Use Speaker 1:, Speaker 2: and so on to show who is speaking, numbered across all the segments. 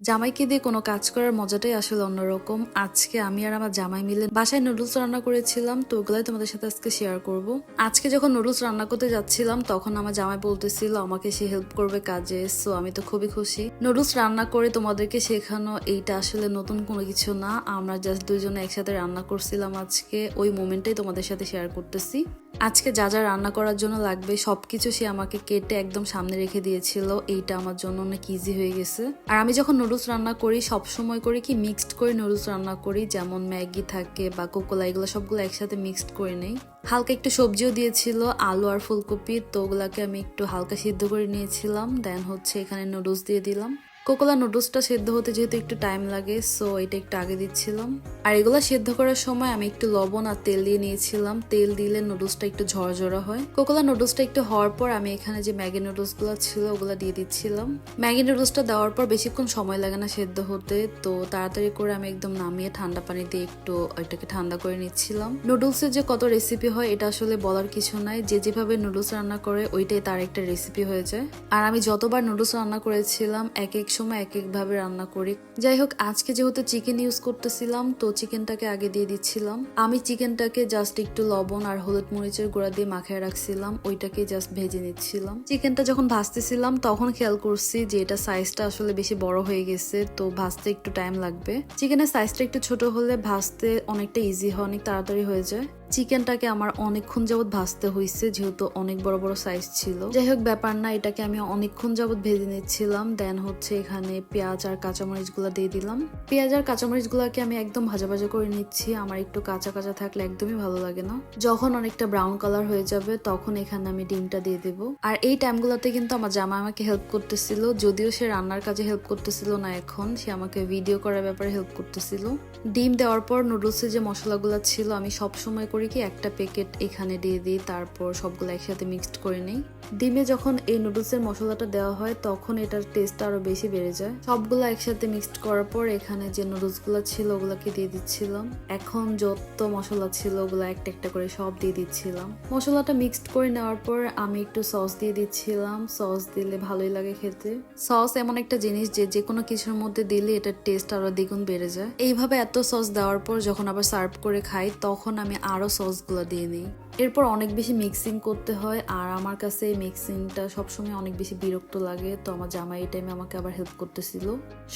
Speaker 1: জামাইকে দিয়ে কোনো কাজ করার মজাটাই আসলে অন্যরকম। আজকে আমি আর আমার জামাই মিলে বাসায় নুডলস রান্না করেছিলাম, তো ওগুলাই তোমাদের সাথে আজকে শেয়ার করব। আজকে যখন নুডলস রান্না করতে যাচ্ছিলাম, তখন আমার জামাই বলতেছিল, আমাকে সে হেল্প করবে কাজে সো আমি তো খুবই খুশি। নুডলস রান্না করে তোমাদেরকে শেখানো, এইটা আসলে নতুন কোনো কিছু না। আমরা জাস্ট দুজনে একসাথে রান্না করছিলাম আজকে, ওই মোমেন্টটাই তোমাদের সাথে শেয়ার করতেছি। আজকে যা যা রান্না করার জন্য লাগবে সব কিছু সে আমাকে কেটে একদম সামনে রেখে দিয়েছিল। এইটা আমার জন্য অনেক ইজি হয়ে গেছে। আর আমি যখন নুডলস রান্না করি সব সময় করি কি মিক্সড করে নুডলস রান্না করি। যেমন ম্যাগি থাকে বা কোকোলা এগুলো সবগুলো একসাথে মিক্সড করে নেই। হালকা একটু সবজিও দিয়েছিল, আলু আর ফুলকপি। তো ওগুলাকে আমি একটু হালকা সিদ্ধ করে নিয়েছিলাম। দেন হচ্ছে এখানে নুডলস দিয়ে দিলাম। কোকোলা নুডলসটা সেদ্ধ হতে যেহেতু একটু টাইম লাগে সো এটা একটু আগে দিচ্ছিলাম। আর এগুলা সেদ্ধ করার সময় আমি একটু লবণ আর তেল দিয়ে নিয়েছিলাম। তেল দিলে নুডলসটা একটু ঝরঝরা হয়। কোকোলা নুডলসটা একটু হওয়ার পর আমি এখানে যে ম্যাগি নুডলসগুলো ছিল, ওগুলো দিয়ে দিচ্ছিলাম। ম্যাগি নুডলসটা দেওয়ার পর বেশিক্ষণ সময় লাগে না সেদ্ধ হতে, তো তাড়াতাড়ি করে আমি একদম নামিয়ে ঠান্ডা পানি দিয়ে একটু ওইটাকে ঠান্ডা করে নিচ্ছিলাম। নুডলসের যে কত রেসিপি হয়, এটা আসলে বলার কিছু নাই। যে যেভাবে নুডলস রান্না করে, ওইটাই তার একটা রেসিপি হয়ে যায়। আর আমি যতবার নুডলস রান্না করেছিলাম, এক এক সময় এক একভাবে রান্না করি। যাই হোক আজকে যেহেতু চিকেন ইউজ করতেছিলাম, তো চিকেনটাকে আগে দিয়ে দিচ্ছিলাম। আমি চিকেনটাকে জাস্ট একটু লবণ আর হলুদ মরিচের গুঁড়া দিয়ে মাখায় রাখছিলাম ওইটাকে জাস্ট ভেজে নিচ্ছিলাম। চিকেনটা যখন ভাজতেছিলাম, তখন খেয়াল করছি যে এটা সাইজটা আসলে বেশি বড় হয়ে গেছে, তো ভাজতে একটু টাইম লাগবে। চিকেনের সাইজটা একটু ছোট হলে ভাজতে অনেকটা ইজি হয় অনেক তাড়াতাড়ি হয়ে যায়। চিকেনটাকে আমার অনেকক্ষণ যাবত ভাজতে হয়েছে যেহেতু অনেক বড় বড় সাইজ ছিল। যাই হোক, ব্যাপার না, এটাকে আমি অনেকক্ষণ যাবত ভেজে নিচ্ছিলাম। দেন হচ্ছে এখানে পেঁয়াজ আর কাঁচামরিচগুলা দিয়ে দিলাম। পেঁয়াজ আর কাঁচামরিচ গুলাকে আমি একদম ভাজা ভাজা করে নিচ্ছি। আমার একটু কাঁচা কাঁচা থাকলে একদমই ভালো লাগে না। যখন অনেকটা ব্রাউন কালার হয়ে যাবে, তখন এখানে আমি ডিমটা দিয়ে দেবো। আর এই টাইমগুলোতে কিন্তু আমার জামা আমাকে হেল্প করতেছিল। যদিও সে রান্নার কাজে হেল্প করতেছিল না এখন, সে আমাকে ভিডিও করার ব্যাপারে হেল্প করতেছিল। ডিম দেওয়ার পর নুডলসের যে মশলাগুলো ছিল, আমি সব সময় করি কি একটা প্যাকেট এখানে দিয়ে দিই, তারপর সবগুলো একসাথে মিক্সড করে নিই। ডিমে যখন এই নুডলসের মশলাটা দেওয়া হয়, তখন এটার টেস্ট আরও বেশি বেড়ে যায়। সবগুলো একসাথে মিক্সড করার পর এখানে যে নুডলসগুলো ছিল, ওগুলোকে দিয়ে দিচ্ছিলাম। এখন যত মশলা ছিল, ওগুলো একটা একটা করে সব দিয়ে দিচ্ছিলাম। মশলাটা মিক্সড করে নেওয়ার পর আমি একটু সস দিয়ে দিচ্ছিলাম। সস দিলে ভালোই লাগে খেতে। সস এমন একটা জিনিস যে যে কোনো কিছুর মধ্যে দিলে এটার টেস্ট আরও দ্বিগুণ বেড়ে যায়। এইভাবে এত সস দেওয়ার পর যখন আবার সার্ভ করে খাই, তখন আমি আরও সসগুলো দিয়ে নিই। এরপর অনেক বেশি মিক্সিং করতে হয় আর আমার কাছে এই মিক্সিংটা সবসময় অনেক বেশি বিরক্ত লাগে। তো আমার জামাই এই টাইমে আমাকে আবার হেল্প করতেছিল।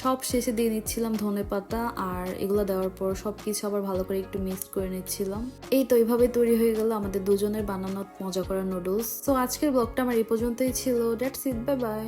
Speaker 1: সব শেষে দিয়ে নিচ্ছিলাম ধনে পাতা আর এগুলো দেওয়ার পর সব কিছু আবার ভালো করে একটু মিক্স করে নিচ্ছিলাম। এই তো এইভাবে তৈরি হয়ে গেল আমাদের দুজনের বানানো মজা করা নুডলস তো আজকের ব্লগটা আমার এই পর্যন্তই ছিল। Dates it bye bye